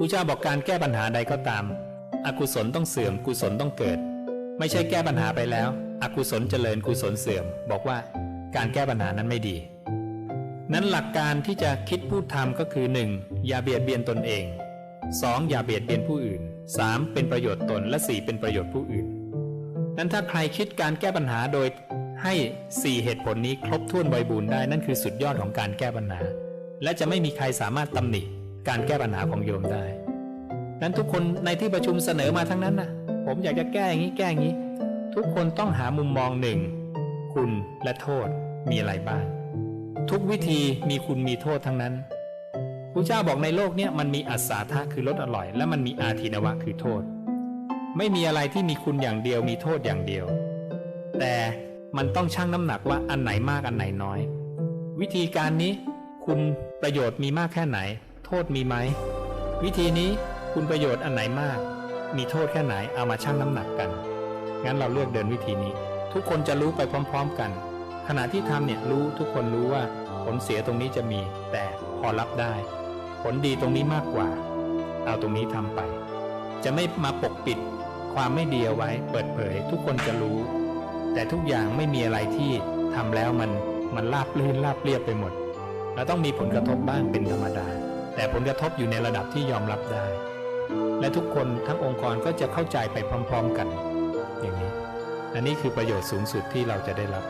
ผู้เจ้าบอกการแก้ปัญหาใดก็ตาม อกุศลต้องเสื่อม กุศลต้องเกิด ไม่ใช่แก้ปัญหาไปแล้ว อกุศลเจริญกุศลเสื่อม บอกว่าการแก้ปัญหานั้นไม่ดี นั้นหลักการที่จะคิดพูดทำก็คือ 1. อย่าเบียดเบียนตนเอง 2. อย่าเบียดเบียนผู้อื่น 3. เป็นประโยชน์ตนและ 4. เป็นประโยชน์ผู้อื่น นั้นถ้าใครคิดการแก้ปัญหาโดยให้ 4 เหตุผลนี้ครบถ้วนบริบูรณ์ได้นั่นคือสุดยอดของการแก้ปัญหา และจะไม่มีใครสามารถตำหนิ การแก้ปัญหาของโยมได้ นั้นทุกคนในที่ประชุมเสนอมาทั้งนั้นนะผมอยากจะแก้อย่างนี้แก้อย่างนี้ ทุกคนต้องหามุมมองหนึ่งคุณและโทษมีอะไรบ้าง ทุกวิธีมีคุณมีโทษทั้งนั้นพระเจ้าบอกในโลกเนี้ยมันมีอัศาธาคือรสอร่อย และมันมีอาทินวะคือโทษ ไม่มีอะไรที่มีคุณอย่างเดียวมีโทษอย่างเดียว แต่มันต้องชั่งน้ำหนักว่าอันไหนมากอันไหนน้อย วิธีการนี้คุณประโยชน์มีมากแค่ไหน โทษมีไหม วิธีนี้คุณประโยชน์อันไหนมาก มีโทษแค่ไหนเอามาชั่งน้ำหนักกัน งั้นเราเลือกเดินวิธีนี้ ทุกคนจะรู้ไปพร้อม ๆ กัน ขณะที่ทำเนี่ยรู้ทุกคนรู้ว่า ผลเสียตรงนี้จะมี แต่พอรับได้ ผลดีตรงนี้มากกว่า เอาตรงนี้ทำไป จะไม่มาปกปิด ความไม่ดีเอาไว้ เปิดเผย ทุกคนจะรู้ แต่ทุกอย่างไม่มีอะไรที่ทำแล้วมันมันราบลื่นราบเรียบไปหมด แล้วต้องมีผลกระทบบ้างเป็นธรรมดา แต่ผลกระทบอยู่ในระดับที่ยอมรับได้ และทุกคนทั้งองค์กรก็จะเข้าใจไปพร้อม ๆกัน อย่างนี้ อันนี้คือประโยชน์สูงสุดที่เราจะได้รับ